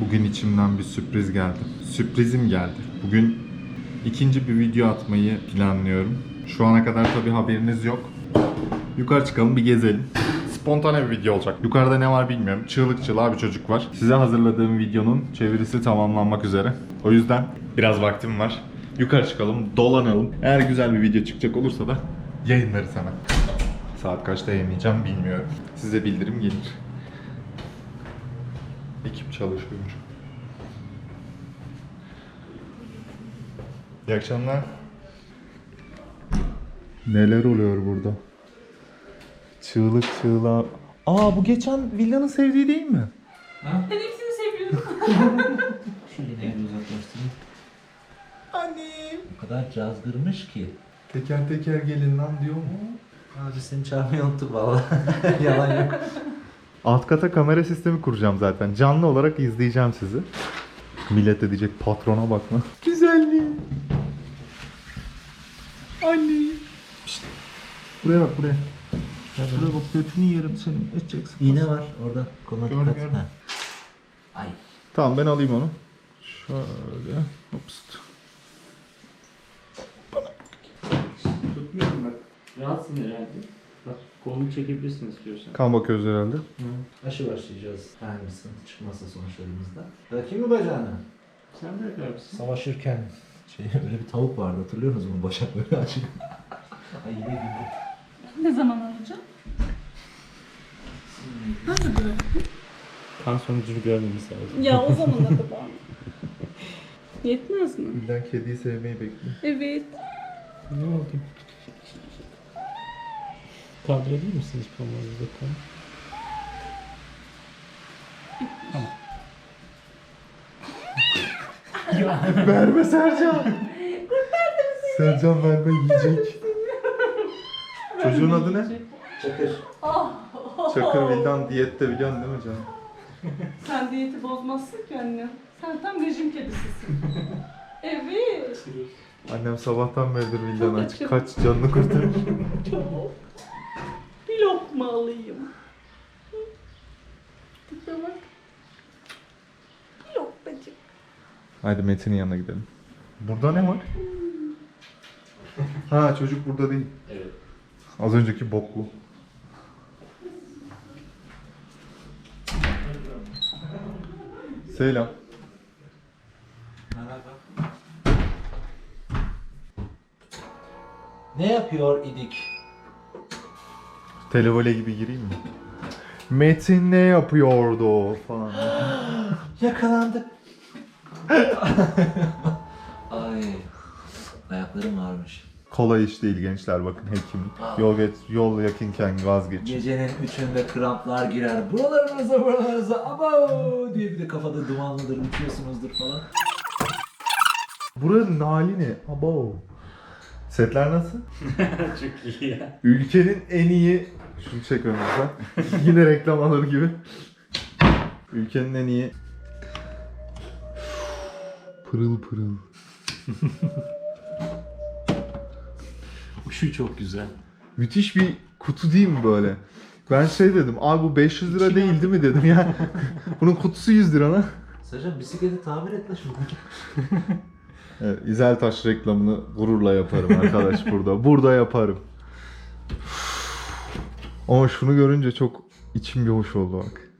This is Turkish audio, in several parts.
Bugün içimden bir sürpriz geldi. Sürprizim geldi. Bugün ikinci bir video atmayı planlıyorum. Şu ana kadar tabii haberiniz yok. Yukarı çıkalım bir gezelim. Spontane bir video olacak. Yukarıda ne var bilmiyorum. Çığlık çığlığa bir çocuk var. Size hazırladığım videonun çevirisi tamamlanmak üzere. O yüzden biraz vaktim var. Yukarı çıkalım, dolanalım. Eğer güzel bir video çıkacak olursa da yayınlarız hemen. Saat kaçta yayınlayacağım bilmiyorum. Size bildirim gelir. Ekip çalışıyor. İyi akşamlar. Neler oluyor burada? Çığlık çığlığa... Aa bu geçen villanın sevdiği değil mi? Ben hepsini seviyorum. İğneyi bir uzaklaştırayım. Annem. O kadar cazgırmış ki. Teker teker gelin lan diyor mu? Abi seni çağırmayı unuttuk valla. Yalan yok. Alt kata kamera sistemi kuracağım zaten. Canlı olarak izleyeceğim sizi. Millet de diyecek patrona bakma. Güzelliği. Anne. Buraya bak buraya. Buraya bak götünü yerim senin. Edeceksin. İğne var orada. Koluna Gördüm, dikkat. gördüm. Ha. Ay. Tamam ben alayım onu. Şöyle. Hops. Rahatsın herhalde. Bak kolunu çekebilirsin istiyorsan. Kan bakıyoruz herhalde. Aşı başlayacağız. Herhangi bir sıkıntı çıkmazsa sonuçlarımızda. Bırakayım mı bacağını? Sen bırak abisin. Savaşırken şey öyle bir tavuk vardı hatırlıyor musunuz mu? Başak böyle açık. Ay yine güldü. ne zaman alacağım? Nerede bırak? Kan sonucunu görmemiz lazım. Ya o zaman da bana. Yetmez mi? Bilden kediyi sevmeyi bekliyor. Evet. Ne oldu? Kaldırabilir misiniz parmağınızı kan? Verme Sercan. Sercan verme yiyecek. Çocuğun adı ne? Çakır. Çakır Vildan diyette biliyorsun değil mi canım? Sen diyeti bozmazsın ki anne. Sen tam rejim kedisisin. evet. Annem sabahtan beridir Vildan aç. Kaç canını kurtarır. Lokma alayım. Tipe bak. Bir lokmacık. Hadi Metin'in yanına gidelim. Burada ne var? Ha çocuk burada değil. Evet. Az önceki boklu. Selam. Merhaba. Ne yapıyor idik? Televole gibi gireyim mi? Metin ne yapıyordu falan. Yakalandık. Ay. Ayaklarım ağrımış. Kolay iş değil gençler bakın hekimlik. Yol geç, yol yakınken vazgeç. Gecenin üçünde kramplar girer. Buralarınıza buralarınıza abo diye bir de kafada dumanlıdır uçuyorsunuzdur falan. Buranın hali ne? Abo. Setler nasıl? Çok iyi ya. Ülkenin en iyi... Şunu çek önümüzden. Yine reklam alır gibi. Ülkenin en iyi... Pırıl pırıl. Şu çok güzel. Müthiş bir kutu değil mi böyle? Ben şey dedim, abi bu 500 lira değil değil mi dedim ya. Bunun kutusu 100 lira lan. Sacan bisikleti tamir et la şunu. Evet, İzeltaş reklamını gururla yaparım arkadaş burada. Burada yaparım. Ama şunu görünce çok içim bir hoş oldu bak.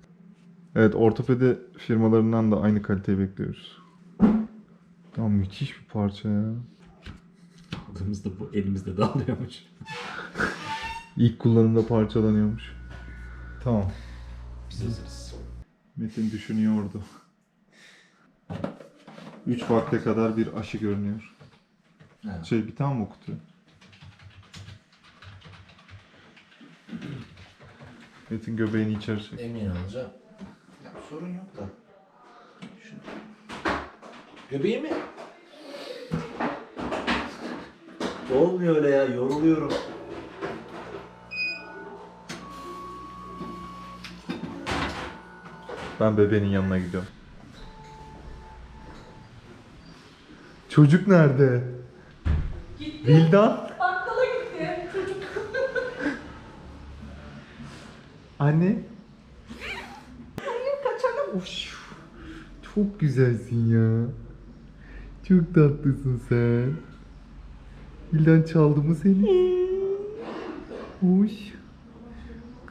Evet ortopedi firmalarından da aynı kaliteyi bekliyoruz. Ya müthiş bir parça ya. Aldığımızda bu elimizde dağılıyormuş. İlk kullanımda parçalanıyormuş. Tamam. Biz hazırız. Metin düşünüyordu. 3 vakte kadar bir aşı görünüyor. Evet. Şey bir tane mi okutuyor? Metin göbeğini içeri çek. Emin olacağım. Ya, sorun yok da. Şunu. Göbeği mi? Olmuyor öyle ya yoruluyorum. Ben bebeğin yanına gidiyorum. Çocuk nerede? Gitti. Vildan? Bakkala gitti. Çocuk. Anne? Anne kaçalım. Uş. Çok güzelsin ya. Çok tatlısın sen. Bilden çaldı mı seni? Hoş.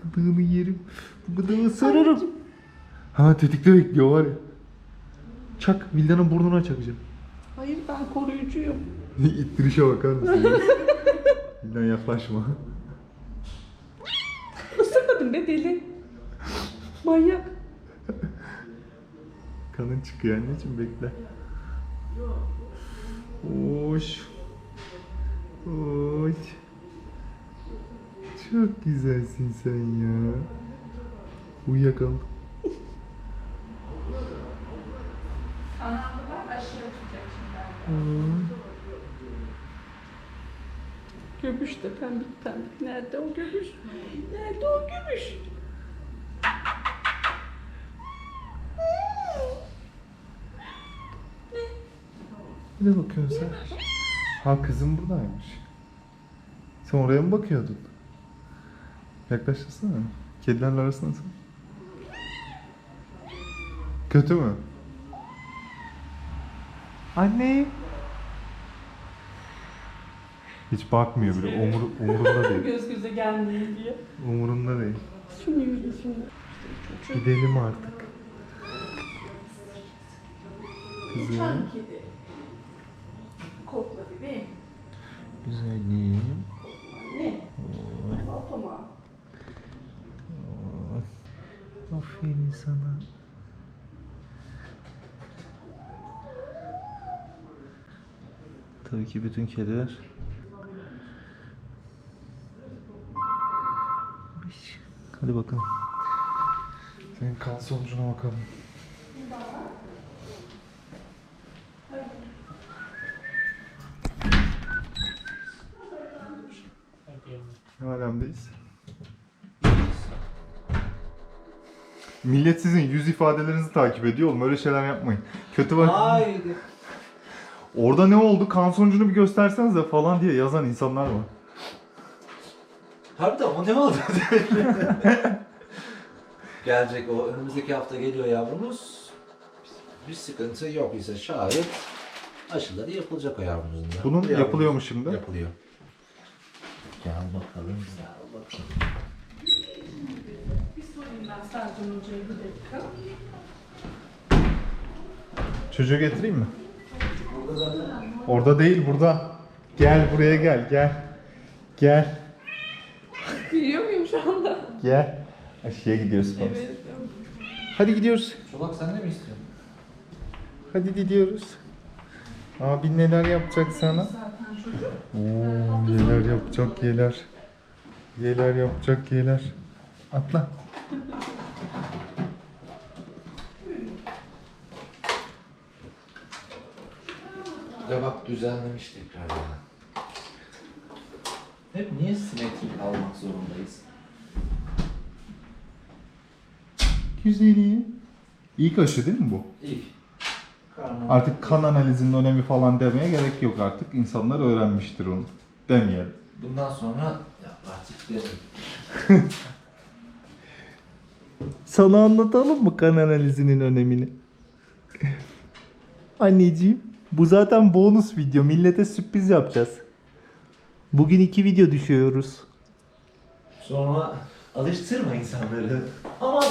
Gıdığını yerim. Gıdığını sararım. Ha tetikte bekliyor var ya. Çak. Vildan'ın burnuna çakacağım. Hayır ben koruyucuyum. İttirişe bakar mısın? Vildan yaklaşma. Isırmadın be deli. Manyak. Kanın çıkıyor anneciğim bekle. Hoş. Hoş. Çok güzelsin sen ya. Uyuyakaldım. Göbüş de pembik pembik. Nerede o göbüş? Nerede o göbüş? Ne bakıyorsun sen? Ha kızım buradaymış. Sen oraya mı bakıyordun? Yaklaştırsana. Kedilerle arası nasıl? Kötü mü? Anne. Hiç bakmıyor bile. Umur, umurunda değil. Göz göze gelmeyin diye. Umurunda değil. Şunu yürü şimdi. Gidelim artık. Kızım. kedi. Kokla bebeğim. Güzelim. Ne? Otoma. Aferin sana. Tabii ki bütün kediler. Hadi bakalım. Senin kan sonucuna bakalım. Ne alemdeyiz? Millet sizin yüz ifadelerinizi takip ediyor oğlum. Öyle şeyler yapmayın. Kötü bak. Haydi. Orada ne oldu? Kan sonucunu bir göstersenize falan diye yazan insanlar var. Harbiden o ne oldu? Gelecek o önümüzdeki hafta geliyor yavrumuz. Bir sıkıntı yok ise şayet aşıları yapılacak o yavrumuzun da. Bunun Bu yavrumuz- yapılıyor mu şimdi? Yapılıyor. Gel bakalım. Gel bakalım. Bir sorayım ben Sercan Hoca'ya bir dakika. Çocuğu getireyim mi? Orada değil burada. Gel buraya gel gel. Gel. Biliyor muyum şu anda? Gel. Aşıya gidiyoruz falan. Evet. Hadi gidiyoruz. Çolak sen de mi istiyorsun? Hadi gidiyoruz. Abi neler yapacak sana? Zaten çocuk. Oo, yeler yapacak yeler. Yeler yapacak yeler. Atla. Bak düzenlemiş tekrar ya. Hep niye simetrik almak zorundayız? Güzeli. İlk aşı değil mi bu? İlk. Karnım. Artık kan analizinin önemi falan demeye gerek yok artık. İnsanlar öğrenmiştir onu. Demeyelim. Bundan sonra ya artık derim. Sana anlatalım mı kan analizinin önemini? Anneciğim, bu zaten bonus video. Millete sürpriz yapacağız. Bugün iki video düşüyoruz. Sonra alıştırma insanları. Aman!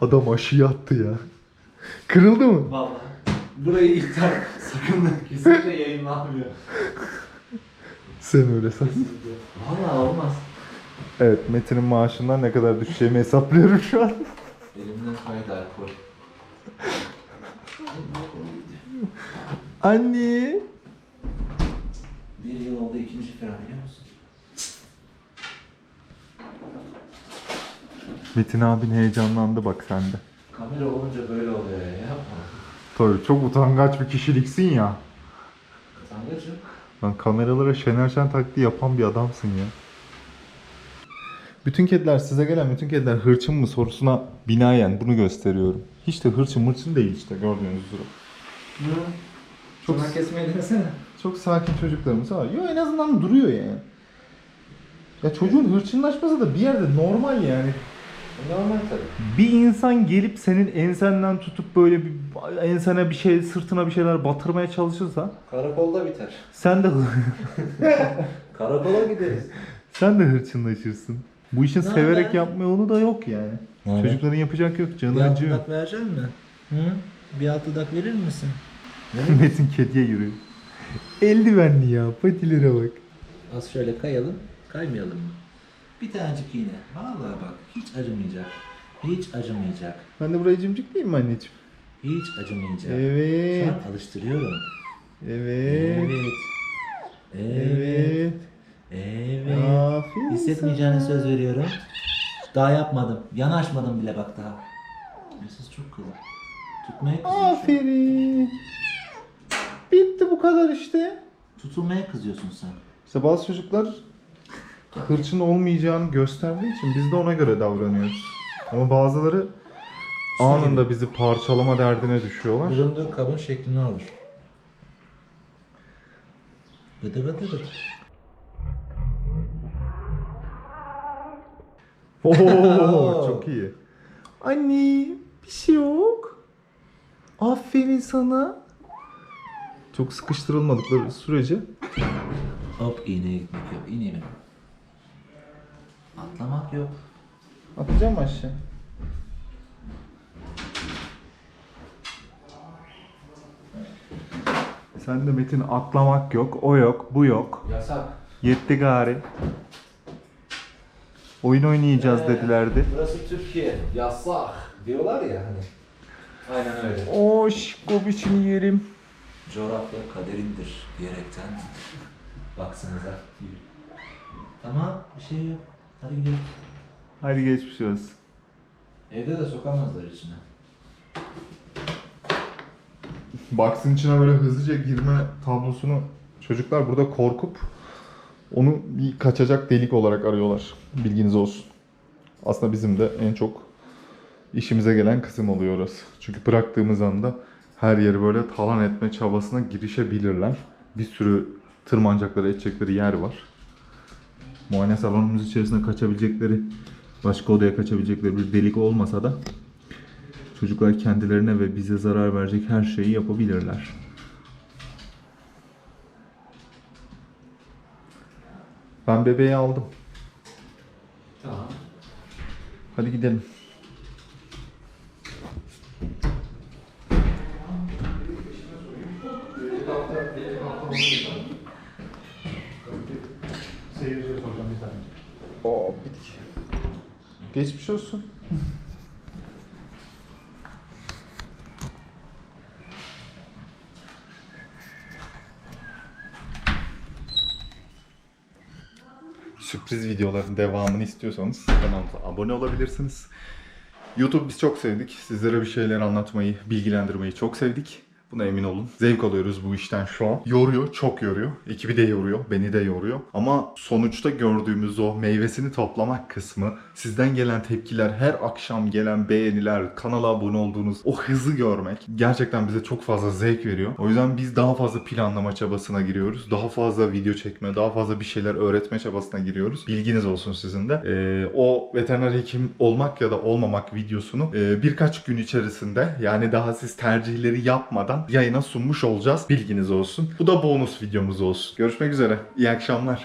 Adam aşıyı attı ya. Kırıldı mı? Vallahi burayı iptal sakın kesinlikle yayınlanmıyor. Sen öyle san. Vallahi olmaz. Evet, Metin'in maaşından ne kadar düşeceğimi hesaplıyorum şu an. Elimden kaydı alkol. Anne. Bir yıl oldu ikinci fren biliyor musun? Metin abin heyecanlandı bak sende. Kamera olunca böyle oluyor ya yapma. Tabii çok utangaç bir kişiliksin ya. Tangacım. Lan kameralara Şener Şen taklidi yapan bir adamsın ya. Bütün kediler size gelen bütün kediler hırçın mı sorusuna binaen bunu gösteriyorum. Hiç de hırçın mırçın değil işte gördüğünüz üzere. Çok- Çok kesmeyi denesene. Çok sakin çocuklarımız var. Yo en azından duruyor yani. Ya çocuğun hırçınlaşması da bir yerde normal yani. Normal tabii. Bir insan gelip senin ensenden tutup böyle bir ensene bir şey, sırtına bir şeyler batırmaya çalışırsa Karakolda biter. sen de Karakola gideriz. sen de hırçınlaşırsın. Bu işin Ne severek haber? yapma yolu da yok yani. haber? Çocukların yapacak yok. Bir Canı alt acıyor. dudak verecek mi? Hı? Bir alt dudak verir misin? Metin kediye yürüyor. Eldivenli ya. Patilere bak. Az şöyle kayalım. Kaymayalım mı? Bir tanecik iğne. Vallahi bak hiç acımayacak. Hiç acımayacak. Ben de burayı cimcikleyeyim mi anneciğim? Hiç acımayacak. Evet. Şu an alıştırıyorum. Evet. Evet. Evet. Evet. Aferin Hissetmeyeceğine sana. söz veriyorum. Daha yapmadım. Yanaşmadım bile bak daha. Mesut çok kılı. Tutmaya kızıyorsun. Aferin. Bitti bu kadar işte. Tutulmaya kızıyorsun sen. İşte bazı çocuklar hırçın olmayacağını gösterdiği için biz de ona göre davranıyoruz. Ama bazıları anında bizi parçalama derdine düşüyorlar. Bulunduğu kabın şeklini alır. Gıdı gıdı. Oo, çok iyi. Anne bir şey yok. Aferin sana. Çok sıkıştırılmadıkları sürece Hop iğneye gitmek yok. İğneye mi? Atlamak yok. atacağım aşağı. Sen de Metin atlamak yok, o yok, bu yok. Yasak. Yetti gari. Oyun oynayacağız Ee, dedilerdi. Burası Türkiye. Yasak. Diyorlar ya hani. Aynen öyle. Oş, biçim yerim. Coğrafya kaderindir diyerekten. Baksanıza. Tamam bir şey yok. Hadi gidelim. Hadi geçmiş olsun. Evde de sokamazlar içine. Box'ın içine böyle hızlıca girme tablosunu çocuklar burada korkup onu bir kaçacak delik olarak arıyorlar. Bilginiz olsun. Aslında bizim de en çok işimize gelen kısım oluyor orası. Çünkü bıraktığımız anda her yeri böyle talan etme çabasına girişebilirler. Bir sürü tırmanacakları, edecekleri yer var. Muayene salonumuz içerisinde kaçabilecekleri, başka odaya kaçabilecekleri bir delik olmasa da Çocuklar kendilerine ve bize zarar verecek her şeyi yapabilirler. Ben bebeği aldım. Tamam. Hadi gidelim. Seyirciye soracağım bir tane. Oo, bitik. Geçmiş olsun. sürpriz videoların devamını istiyorsanız kanalımıza abone olabilirsiniz. YouTube biz çok sevdik. Sizlere bir şeyler anlatmayı, bilgilendirmeyi çok sevdik. Buna emin olun. Zevk alıyoruz bu işten şu an. Yoruyor, çok yoruyor. Ekibi de yoruyor, beni de yoruyor. Ama sonuçta gördüğümüz o meyvesini toplamak kısmı, sizden gelen tepkiler, her akşam gelen beğeniler, kanala abone olduğunuz o hızı görmek gerçekten bize çok fazla zevk veriyor. O yüzden biz daha fazla planlama çabasına giriyoruz. Daha fazla video çekme, daha fazla bir şeyler öğretme çabasına giriyoruz. Bilginiz olsun sizin de. Ee, o veteriner hekim olmak ya da olmamak videosunu e, birkaç gün içerisinde yani daha siz tercihleri yapmadan yayına sunmuş olacağız. Bilginiz olsun. Bu da bonus videomuz olsun. Görüşmek üzere. İyi akşamlar.